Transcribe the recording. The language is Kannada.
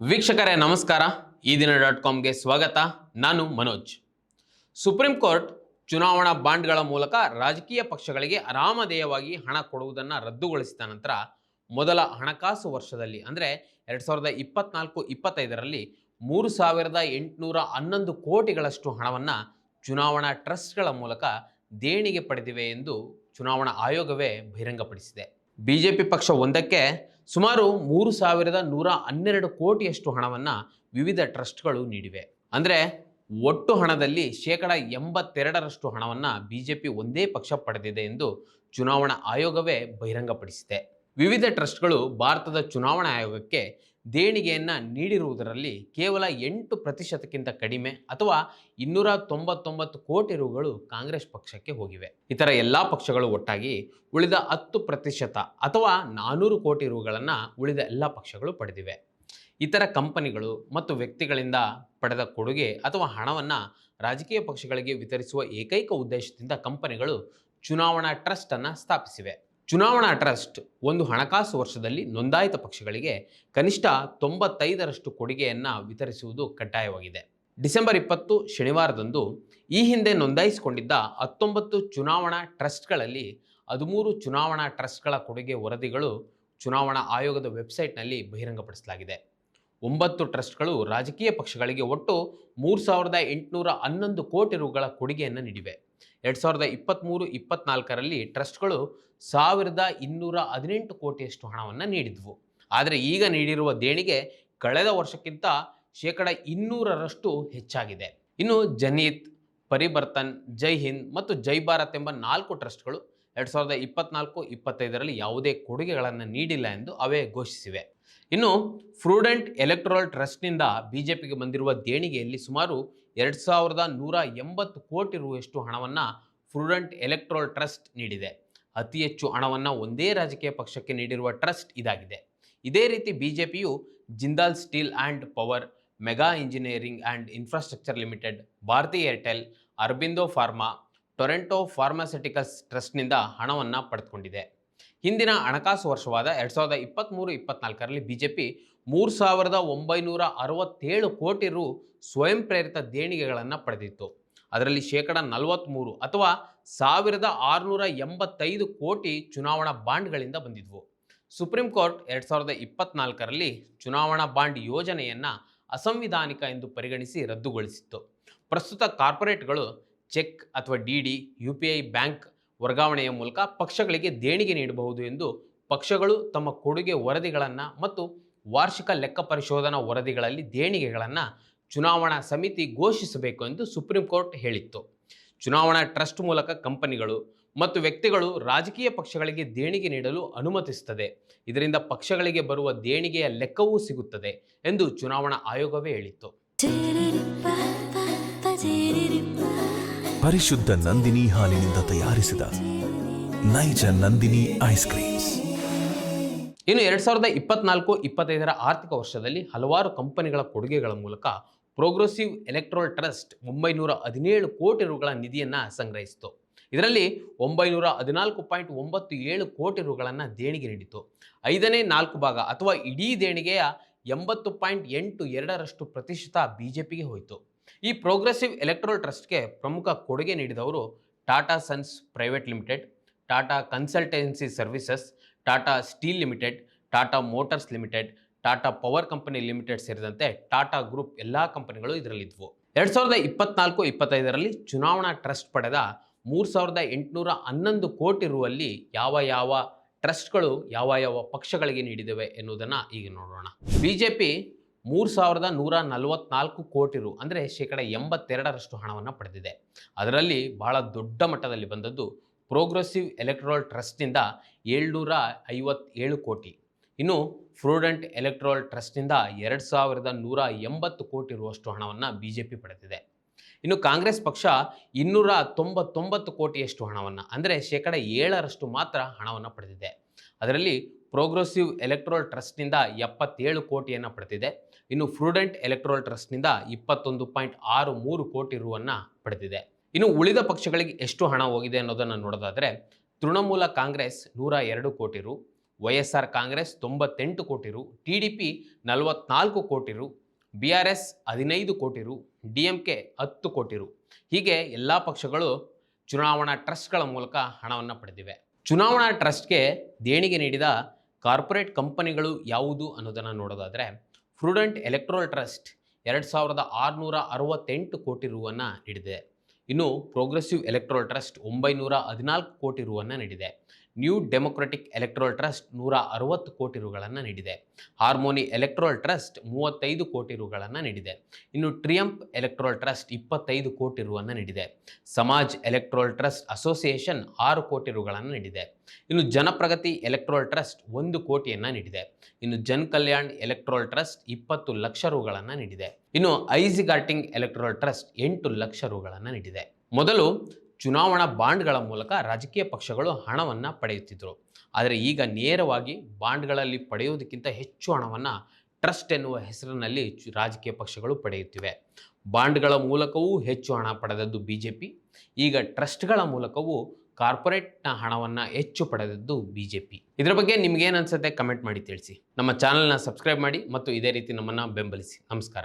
ವೀಕ್ಷಕರೇ, ನಮಸ್ಕಾರ. ಈ ದಿನ ಡಾಟ್ ಕಾಮ್ಗೆ ಸ್ವಾಗತ. ನಾನು ಮನೋಜ್. ಸುಪ್ರೀಂ ಕೋರ್ಟ್ ಚುನಾವಣಾ ಬಾಂಡ್ಗಳ ಮೂಲಕ ರಾಜಕೀಯ ಪಕ್ಷಗಳಿಗೆ ಆರಾಮದೇಯವಾಗಿ ಹಣ ಕೊಡುವುದನ್ನು ರದ್ದುಗೊಳಿಸಿದ ನಂತರ ಮೊದಲ ಹಣಕಾಸು ವರ್ಷದಲ್ಲಿ, ಅಂದರೆ ಎರಡು ಸಾವಿರದ ಇಪ್ಪತ್ನಾಲ್ಕು, ಇಪ್ಪತ್ತೈದರಲ್ಲಿ ಮೂರು ಸಾವಿರದ ಎಂಟುನೂರ ಹನ್ನೊಂದು ಕೋಟಿಗಳಷ್ಟು ಹಣವನ್ನು ಚುನಾವಣಾ ಟ್ರಸ್ಟ್ಗಳ ಮೂಲಕ ದೇಣಿಗೆ ಪಡೆದಿವೆ ಎಂದು ಚುನಾವಣಾ ಆಯೋಗವೇ ಬಹಿರಂಗಪಡಿಸಿದೆ. ಬಿಜೆಪಿ ಪಕ್ಷ ಒಂದಕ್ಕೆ ಸುಮಾರು ಮೂರು ಸಾವಿರದ ನೂರ ಹನ್ನೆರಡು ಕೋಟಿಯಷ್ಟು ಹಣವನ್ನು ವಿವಿಧ ಟ್ರಸ್ಟ್ಗಳು ನೀಡಿವೆ. ಅಂದರೆ ಒಟ್ಟು ಹಣದಲ್ಲಿ ಶೇಕಡ ಎಂಬತ್ತೆರಡರಷ್ಟು ಹಣವನ್ನು ಬಿ ಜೆ ಪಿ ಒಂದೇ ಪಕ್ಷ ಪಡೆದಿದೆ ಎಂದು ಚುನಾವಣಾ ಆಯೋಗವೇ ಬಹಿರಂಗಪಡಿಸಿದೆ. ವಿವಿಧ ಟ್ರಸ್ಟ್ಗಳು ಭಾರತದ ಚುನಾವಣಾ ಆಯೋಗಕ್ಕೆ ದೇಣಿಗೆಯನ್ನು ನೀಡಿರುವುದರಲ್ಲಿ ಕೇವಲ ಎಂಟು ಪ್ರತಿಶತಕ್ಕಿಂತ ಕಡಿಮೆ ಅಥವಾ ಇನ್ನೂರ ತೊಂಬತ್ತೊಂಬತ್ತು ಕೋಟಿ ರುಗಳು ಕಾಂಗ್ರೆಸ್ ಪಕ್ಷಕ್ಕೆ ಹೋಗಿವೆ. ಇತರ ಎಲ್ಲ ಪಕ್ಷಗಳು ಒಟ್ಟಾಗಿ ಉಳಿದ ಹತ್ತು ಪ್ರತಿಶತ ಅಥವಾ ನಾನ್ನೂರು ಕೋಟಿ ರುಗಳನ್ನು ಉಳಿದ ಎಲ್ಲ ಪಕ್ಷಗಳು ಪಡೆದಿವೆ. ಇತರ ಕಂಪನಿಗಳು ಮತ್ತು ವ್ಯಕ್ತಿಗಳಿಂದ ಪಡೆದ ಕೊಡುಗೆ ಅಥವಾ ಹಣವನ್ನು ರಾಜಕೀಯ ಪಕ್ಷಗಳಿಗೆ ವಿತರಿಸುವ ಏಕೈಕ ಉದ್ದೇಶದಿಂದ ಕಂಪನಿಗಳು ಚುನಾವಣಾ ಟ್ರಸ್ಟನ್ನು ಸ್ಥಾಪಿಸಿವೆ. ಚುನಾವಣಾ ಟ್ರಸ್ಟ್ ಒಂದು ಹಣಕಾಸು ವರ್ಷದಲ್ಲಿ ನೋಂದಾಯಿತ ಪಕ್ಷಗಳಿಗೆ ಕನಿಷ್ಠ ತೊಂಬತ್ತೈದರಷ್ಟು ಕೊಡುಗೆಯನ್ನು ವಿತರಿಸುವುದು ಕಡ್ಡಾಯವಾಗಿದೆ. ಡಿಸೆಂಬರ್ ಇಪ್ಪತ್ತು, ಶನಿವಾರದಂದು ಈ ಹಿಂದೆ ನೋಂದಾಯಿಸಿಕೊಂಡಿದ್ದ ಹತ್ತೊಂಬತ್ತು ಚುನಾವಣಾ ಟ್ರಸ್ಟ್ಗಳಲ್ಲಿ ಹದಿಮೂರು ಚುನಾವಣಾ ಟ್ರಸ್ಟ್ಗಳ ಕೊಡುಗೆ ವರದಿಗಳು ಚುನಾವಣಾ ಆಯೋಗದ ವೆಬ್ಸೈಟ್ನಲ್ಲಿ ಬಹಿರಂಗಪಡಿಸಲಾಗಿದೆ. ಒಂಬತ್ತು ಟ್ರಸ್ಟ್ಗಳು ರಾಜಕೀಯ ಪಕ್ಷಗಳಿಗೆ ಒಟ್ಟು ಮೂರು ಸಾವಿರದ ಎಂಟುನೂರ ಹನ್ನೊಂದು ಕೋಟಿ ರುಗಳ ಕೊಡುಗೆಯನ್ನು ನೀಡಿವೆ. ಎರಡು ಸಾವಿರದ ಇಪ್ಪತ್ತ್ಮೂರು ಇಪ್ಪತ್ನಾಲ್ಕರಲ್ಲಿ ಟ್ರಸ್ಟ್ಗಳು ಸಾವಿರದ ಇನ್ನೂರ ಹದಿನೆಂಟು ಕೋಟಿಯಷ್ಟು ಹಣವನ್ನು ನೀಡಿದ್ವು. ಆದರೆ ಈಗ ನೀಡಿರುವ ದೇಣಿಗೆ ಕಳೆದ ವರ್ಷಕ್ಕಿಂತ ಶೇಕಡ ಇನ್ನೂರರಷ್ಟು ಹೆಚ್ಚಾಗಿದೆ. ಇನ್ನು ಜನೀತ್ ಪರಿಬರ್ತನ್ ಜೈ ಹಿಂದ್ ಮತ್ತು ಜೈ ಭಾರತ್ ಎಂಬ ನಾಲ್ಕು ಟ್ರಸ್ಟ್ಗಳು ಎರಡು ಸಾವಿರದ ಇಪ್ಪತ್ನಾಲ್ಕು, ಇಪ್ಪತ್ತೈದರಲ್ಲಿ ಯಾವುದೇ ಕೊಡುಗೆಗಳನ್ನು ನೀಡಿಲ್ಲ ಎಂದು ಅವೇ ಘೋಷಿಸಿವೆ. ಇನ್ನು ಫ್ರೂಡೆಂಟ್ ಎಲೆಕ್ಟ್ರಲ್ ಟ್ರಸ್ಟ್ನಿಂದ ಬಿ ಜೆ ಪಿಗೆ ಬಂದಿರುವ ದೇಣಿಗೆಯಲ್ಲಿ ಸುಮಾರು ಎರಡು ಸಾವಿರದ ನೂರ ಎಂಬತ್ತು ಕೋಟಿ ರುವಷ್ಟು ಹಣವನ್ನು ಫ್ರೂಡೆಂಟ್ ಎಲೆಕ್ಟ್ರಲ್ ಟ್ರಸ್ಟ್ ನೀಡಿದೆ. ಅತಿ ಹೆಚ್ಚು ಹಣವನ್ನು ಒಂದೇ ರಾಜಕೀಯ ಪಕ್ಷಕ್ಕೆ ನೀಡಿರುವ ಟ್ರಸ್ಟ್ ಇದಾಗಿದೆ. ಇದೇ ರೀತಿ B J PU Jindal steel and power, mega engineering and infrastructure limited, Bharti Airtel, Aurobindo pharma, torrent pharmaceuticals ಟ್ರಸ್ಟ್ನಿಂದ ಹಣವನ್ನು ಪಡೆದುಕೊಂಡಿದೆ. ಹಿಂದಿನ ಹಣಕಾಸು ವರ್ಷವಾದ ಎರಡು ಸಾವಿರದ ಇಪ್ಪತ್ತ್ಮೂರು ಇಪ್ಪತ್ನಾಲ್ಕರಲ್ಲಿ ಬಿಜೆಪಿ ಮೂರು ಸಾವಿರದ ಒಂಬೈನೂರ ಅರವತ್ತೇಳು ಕೋಟಿ ರು ಸ್ವಯಂ ಪ್ರೇರಿತ ದೇಣಿಗೆಗಳನ್ನು ಪಡೆದಿತ್ತು. ಅದರಲ್ಲಿ ಶೇಕಡ ನಲವತ್ತ್ಮೂರು ಅಥವಾ ಸಾವಿರದ ಆರುನೂರ ಎಂಬತ್ತೈದು ಕೋಟಿ ಚುನಾವಣಾ ಬಾಂಡ್ಗಳಿಂದ ಬಂದಿದ್ವು. ಸುಪ್ರೀಂ ಕೋರ್ಟ್ ಎರಡು ಸಾವಿರದ ಇಪ್ಪತ್ನಾಲ್ಕರಲ್ಲಿ ಚುನಾವಣಾ ಬಾಂಡ್ ಯೋಜನೆಯನ್ನು ಅಸಂವಿಧಾನಿಕ ಎಂದು ಪರಿಗಣಿಸಿ ರದ್ದುಗೊಳಿಸಿತ್ತು. ಪ್ರಸ್ತುತ ಕಾರ್ಪೊರೇಟ್ಗಳು ಚೆಕ್ ಅಥವಾ D D, U P I bank ವರ್ಗಾವಣೆಯ ಮೂಲಕ ಪಕ್ಷಗಳಿಗೆ ದೇಣಿಗೆ ನೀಡಬಹುದು ಎಂದು ಪಕ್ಷಗಳು ತಮ್ಮ ಕೊಡುಗೆ ವರದಿಗಳನ್ನು ಮತ್ತು ವಾರ್ಷಿಕ ಲೆಕ್ಕ ಪರಿಶೋಧನಾ ವರದಿಗಳಲ್ಲಿ ದೇಣಿಗೆಗಳನ್ನು ಚುನಾವಣಾ ಸಮಿತಿ ಘೋಷಿಸಬೇಕು ಎಂದು ಸುಪ್ರೀಂ ಕೋರ್ಟ್ ಹೇಳಿತ್ತು. ಚುನಾವಣಾ ಟ್ರಸ್ಟ್ ಮೂಲಕ ಕಂಪನಿಗಳು ಮತ್ತು ವ್ಯಕ್ತಿಗಳು ರಾಜಕೀಯ ಪಕ್ಷಗಳಿಗೆ ದೇಣಿಗೆ ನೀಡಲು ಅನುಮತಿಸುತ್ತದೆ. ಇದರಿಂದ ಪಕ್ಷಗಳಿಗೆ ಬರುವ ದೇಣಿಗೆಯ ಲೆಕ್ಕವೂ ಸಿಗುತ್ತದೆ ಎಂದು ಚುನಾವಣಾ ಆಯೋಗವೇ ಹೇಳಿತ್ತು. ಪರಿಶುದ್ಧ ನಂದಿನಿ ಹಾಲಿನಿಂದ ತಯಾರಿಸಿದ ನೈಜ ನಂದಿನಿ ಐಸ್ ಕ್ರೀಮ್ಸ್. ಇನ್ನು ಎರಡು ಸಾವಿರದ ಇಪ್ಪತ್ನಾಲ್ಕು ಇಪ್ಪತ್ತೈದರ ಆರ್ಥಿಕ ವರ್ಷದಲ್ಲಿ ಹಲವಾರು ಕಂಪನಿಗಳ ಕೊಡುಗೆಗಳ ಮೂಲಕ ಪ್ರೋಗ್ರೆಸಿವ್ ಎಲೆಕ್ಟ್ರೋಲ್ ಟ್ರಸ್ಟ್ ಒಂಬೈನೂರ ಹದಿನೇಳು ಕೋಟಿ ರುಗಳ ನಿಧಿಯನ್ನು ಸಂಗ್ರಹಿಸಿತು. ಇದರಲ್ಲಿ ಒಂಬೈನೂರ ಹದಿನಾಲ್ಕು ಪಾಯಿಂಟ್ ಒಂಬತ್ತು ಏಳು ಕೋಟಿ ರುಗಳನ್ನು ದೇಣಿಗೆ ನೀಡಿತು. ಐದನೇ ನಾಲ್ಕು ಭಾಗ ಅಥವಾ ಇಡೀ ದೇಣಿಗೆಯ ಎಂಬತ್ತು ಪಾಯಿಂಟ್ ಎಂಟು ಎರಡರಷ್ಟು ಪ್ರತಿಶತ ಬಿಜೆಪಿಗೆ ಹೋಯಿತು. ಈ ಪ್ರೋಗ್ರೆಸಿವ್ ಎಲೆಕ್ಟ್ರೋಲ್ ಟ್ರಸ್ಟ್ಗೆ ಪ್ರಮುಖ ಕೊಡುಗೆ ನೀಡಿದವರು Tata sons private limited, Tata consultancy services, Tata steel limited, Tata motors limited, Tata power company limited ಸೇರಿದಂತೆ ಟಾಟಾ ಗ್ರೂಪ್ ಎಲ್ಲ ಕಂಪನಿಗಳು ಇದರಲ್ಲಿದ್ವು. ಎರಡು ಸಾವಿರದ ಇಪ್ಪತ್ನಾಲ್ಕು, ಇಪ್ಪತ್ತೈದರಲ್ಲಿ ಚುನಾವಣಾ ಟ್ರಸ್ಟ್ ಪಡೆದ ಮೂರು ಸಾವಿರದ ಎಂಟುನೂರ ಹನ್ನೊಂದು ಕೋಟಿ ರುವಲ್ಲಿ ಯಾವ ಯಾವ ಟ್ರಸ್ಟ್ಗಳು ಯಾವ ಯಾವ ಪಕ್ಷಗಳಿಗೆ ನೀಡಿದವೆ ಎನ್ನುವುದನ್ನು ಈಗ ನೋಡೋಣ. ಬಿ ಜೆ ಪಿ ಮೂರು ಸಾವಿರದ ನೂರ ನಲವತ್ನಾಲ್ಕು ಕೋಟಿ ರು, ಅಂದರೆ ಶೇಕಡ ಎಂಬತ್ತೆರಡರಷ್ಟು ಹಣವನ್ನು ಪಡೆದಿದೆ. ಅದರಲ್ಲಿ ಬಹಳ ದೊಡ್ಡ ಮಟ್ಟದಲ್ಲಿ ಬಂದದ್ದು ಪ್ರೋಗ್ರೆಸಿವ್ ಎಲೆಕ್ಟ್ರೋಲ್ ಟ್ರಸ್ಟ್ನಿಂದ ಏಳ್ನೂರ ಐವತ್ತೇಳು ಕೋಟಿ. ಇನ್ನು ಫ್ರೂಡೆಂಟ್ ಎಲೆಕ್ಟ್ರೋಲ್ ಟ್ರಸ್ಟ್ನಿಂದ ಎರಡು ಸಾವಿರದ ನೂರ ಎಂಬತ್ತು ಕೋಟಿ ರುವಷ್ಟು ಹಣವನ್ನು ಬಿ ಜೆ ಪಿ ಪಡೆದಿದೆ. ಇನ್ನು ಕಾಂಗ್ರೆಸ್ ಪಕ್ಷ ಇನ್ನೂರ ತೊಂಬತ್ತೊಂಬತ್ತು ಕೋಟಿಯಷ್ಟು ಹಣವನ್ನು, ಅಂದರೆ ಶೇಕಡ ಏಳರಷ್ಟು ಮಾತ್ರ ಹಣವನ್ನು ಪಡೆದಿದೆ. ಅದರಲ್ಲಿ ಪ್ರೋಗ್ರೆಸಿವ್ ಎಲೆಕ್ಟ್ರೋಲ್ ಟ್ರಸ್ಟ್ನಿಂದ ಎಪ್ಪತ್ತೇಳು ಕೋಟಿಯನ್ನು ಪಡೆದಿದೆ ಇನ್ನು ಫ್ರೂಡೆಂಟ್ ಎಲೆಕ್ಟ್ರೋಲ್ ಟ್ರಸ್ಟ್ನಿಂದ ಇಪ್ಪತ್ತೊಂದು ಪಾಯಿಂಟ್ ಆರು ಮೂರು ಕೋಟಿ ರುವನ್ನು ಪಡೆದಿದೆ ಇನ್ನು ಉಳಿದ ಪಕ್ಷಗಳಿಗೆ ಎಷ್ಟು ಹಣ ಹೋಗಿದೆ ಅನ್ನೋದನ್ನು ನೋಡೋದಾದರೆ, ತೃಣಮೂಲ ಕಾಂಗ್ರೆಸ್ ನೂರ ಎರಡು ಕೋಟಿ ರು ವೈ ಎಸ್ ಆರ್ ಕಾಂಗ್ರೆಸ್ ತೊಂಬತ್ತೆಂಟು ಕೋಟಿ ರು, ಟಿ ಡಿ ಪಿ ನಲವತ್ನಾಲ್ಕು ಕೋಟಿ ರು, ಬಿ ಆರ್ ಎಸ್ ಹದಿನೈದು ಕೋಟಿ ರು, ಡಿ ಎಂ ಕೆ ಹತ್ತು ಕೋಟಿ ರು. ಹೀಗೆ ಎಲ್ಲ ಪಕ್ಷಗಳು ಚುನಾವಣಾ ಟ್ರಸ್ಟ್ಗಳ ಮೂಲಕ ಹಣವನ್ನು ಪಡೆದಿವೆ. ಚುನಾವಣಾ ಟ್ರಸ್ಟ್ಗೆ ದೇಣಿಗೆ ನೀಡಿದ ಕಾರ್ಪೊರೇಟ್ ಕಂಪನಿಗಳು ಯಾವುದು ಅನ್ನೋದನ್ನು ನೋಡೋದಾದರೆ, ಫ್ರೂಡೆಂಟ್ ಎಲೆಕ್ಟ್ರೋಲ್ ಟ್ರಸ್ಟ್ ಎರಡು ಸಾವಿರದ ಆರುನೂರ ಅರವತ್ತೆಂಟು ಕೋಟಿ ರೂವನ್ನು ನೀಡಿದೆ. ಇನ್ನು ಪ್ರೋಗ್ರೆಸಿವ್ ಎಲೆಕ್ಟ್ರೋಲ್ ಟ್ರಸ್ಟ್ ಒಂಬೈನೂರ ಹದಿನಾಲ್ಕು ಕೋಟಿ ರೂವನ್ನು ನೀಡಿದೆ. ನ್ಯೂ ಡೆಮೊಕ್ರೆಟಿಕ್ ಎಲೆಕ್ಟ್ರೋಲ್ ಟ್ರಸ್ಟ್ ನೂರ ಅರವತ್ತು ಕೋಟಿ ರುಗಳನ್ನು ನೀಡಿದೆ. ಹಾರ್ಮೋನಿ ಎಲೆಕ್ಟ್ರೋಲ್ ಟ್ರಸ್ಟ್ ಮೂವತ್ತೈದು ಕೋಟಿ ರುಗಳನ್ನು ನೀಡಿದೆ. ಇನ್ನು ಟ್ರಿಯಂಪ್ ಎಲೆಕ್ಟ್ರೋಲ್ ಟ್ರಸ್ಟ್ ಇಪ್ಪತ್ತೈದು ಕೋಟಿ ರುವನ್ನು ನೀಡಿದೆ. ಸಮಾಜ್ ಎಲೆಕ್ಟ್ರೋಲ್ ಟ್ರಸ್ಟ್ ಅಸೋಸಿಯೇಷನ್ ಆರು ಕೋಟಿ ರುಗಳನ್ನು ನೀಡಿದೆ. ಇನ್ನು ಜನಪ್ರಗತಿ ಎಲೆಕ್ಟ್ರೋಲ್ ಟ್ರಸ್ಟ್ ಒಂದು ಕೋಟಿಯನ್ನು ನೀಡಿದೆ. ಇನ್ನು ಜನ್ ಕಲ್ಯಾಣ್ ಎಲೆಕ್ಟ್ರೋಲ್ ಟ್ರಸ್ಟ್ ಇಪ್ಪತ್ತು ಲಕ್ಷ ರುಗಳನ್ನು ನೀಡಿದೆ. ಇನ್ನು ಐಸಿಗಾರ್ಟಿಂಗ್ ಎಲೆಕ್ಟ್ರೋಲ್ ಟ್ರಸ್ಟ್ ಎಂಟು ಲಕ್ಷ ರುಗಳನ್ನು ನೀಡಿದೆ. ಮೊದಲು ಚುನಾವಣಾ ಬಾಂಡ್ಗಳ ಮೂಲಕ ರಾಜಕೀಯ ಪಕ್ಷಗಳು ಹಣವನ್ನು ಪಡೆಯುತ್ತಿದ್ದರು ಆದರೆ ಈಗ ನೇರವಾಗಿ ಬಾಂಡ್ಗಳಲ್ಲಿ ಪಡೆಯುವುದಕ್ಕಿಂತ ಹೆಚ್ಚು ಹಣವನ್ನು ಟ್ರಸ್ಟ್ ಎನ್ನುವ ಹೆಸರಿನಲ್ಲಿ ರಾಜಕೀಯ ಪಕ್ಷಗಳು ಪಡೆಯುತ್ತಿವೆ. ಬಾಂಡ್ಗಳ ಮೂಲಕವೂ ಹೆಚ್ಚು ಹಣ ಪಡೆದದ್ದು ಬಿ ಜೆ ಪಿ ಈಗ ಟ್ರಸ್ಟ್ಗಳ ಮೂಲಕವೂ ಕಾರ್ಪೊರೇಟ್ನ ಹಣವನ್ನು ಹೆಚ್ಚು ಪಡೆದದ್ದು ಬಿ ಜೆ ಪಿ ಇದರ ಬಗ್ಗೆ ನಿಮಗೇನು ಅನ್ಸುತ್ತೆ ಕಮೆಂಟ್ ಮಾಡಿ ತಿಳಿಸಿ. ನಮ್ಮ ಚಾನಲ್ನ ಸಬ್ಸ್ಕ್ರೈಬ್ ಮಾಡಿ ಮತ್ತು ಇದೇ ರೀತಿ ನಮ್ಮನ್ನು ಬೆಂಬಲಿಸಿ. ನಮಸ್ಕಾರ.